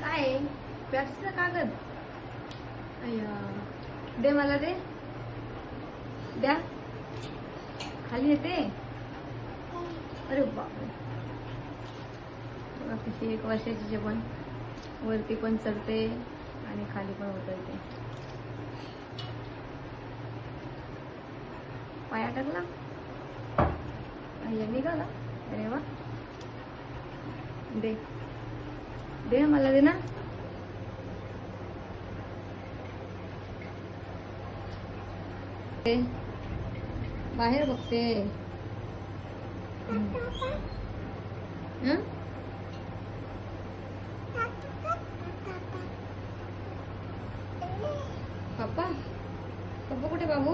काय? आहे कागद. दे मला दे. द्या. खाली येते. अरे बापरे. कशी एक वर्षाची जे पण वरती पण चढते आणि खाली पण उतरते. पाया टाकला अय्या निघाला अरे वा दे दे ना मला दे ना दे. बाहेर बघते हं? पप्पा पप्पा कुठे बाबू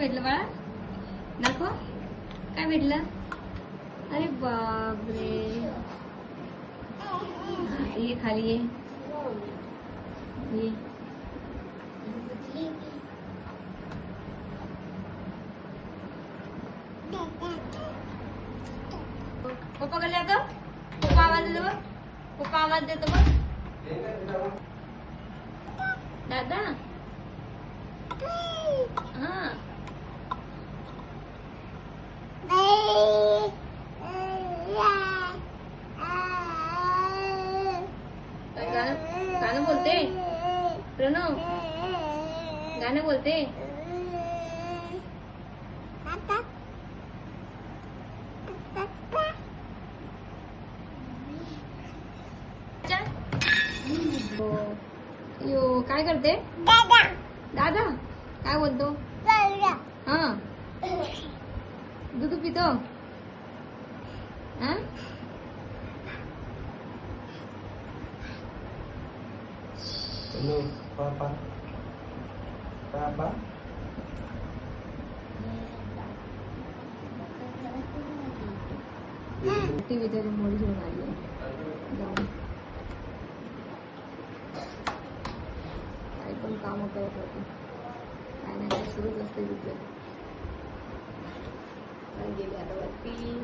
भेटलं बाळा दाखव काय भेटलं ये, खाली ये. पप्पा कडे जातो पप्पा आवाज़ बघ. पप्पा आवाज़ देतो बघ. दादा? हा. गाणं गाणं बोलते. प्रणव. गाणं बोलते? यो, काय करते? दादा, काय बोलतो? हा. दूध पितो. हा? Hello, Papa. Papa. टी व्हीचा रिमोट घेऊन आली जाऊन. काय पण काम करत होते काय नाही काय सुरूच असते तिथे गेली आता वरती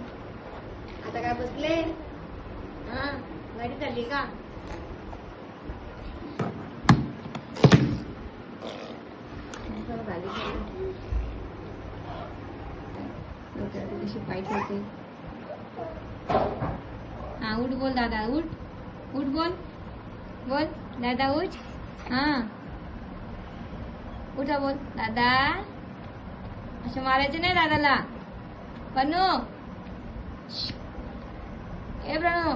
आता काय बसले हा गाडी चालली का कशी ठेवते हा। उठ बोल दादा, उठ। उठ बोल। बोल, दादा उठ। हा। उठा बोल, दादा। असे मारायचे नाही दादाला पन्नू। ए, प्रणू।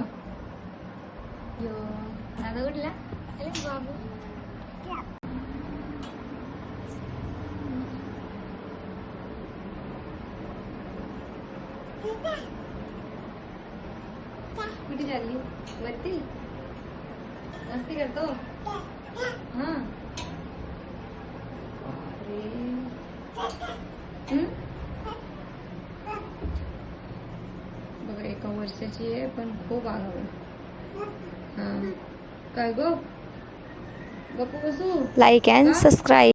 दादा उठला बाबू। कुठे चालली वरती मस्ती करतो हा। बापरे. हं? बघा एका वर्षाची आहे पण खूप. काय गो। गप्पू बसू। Like and subscribe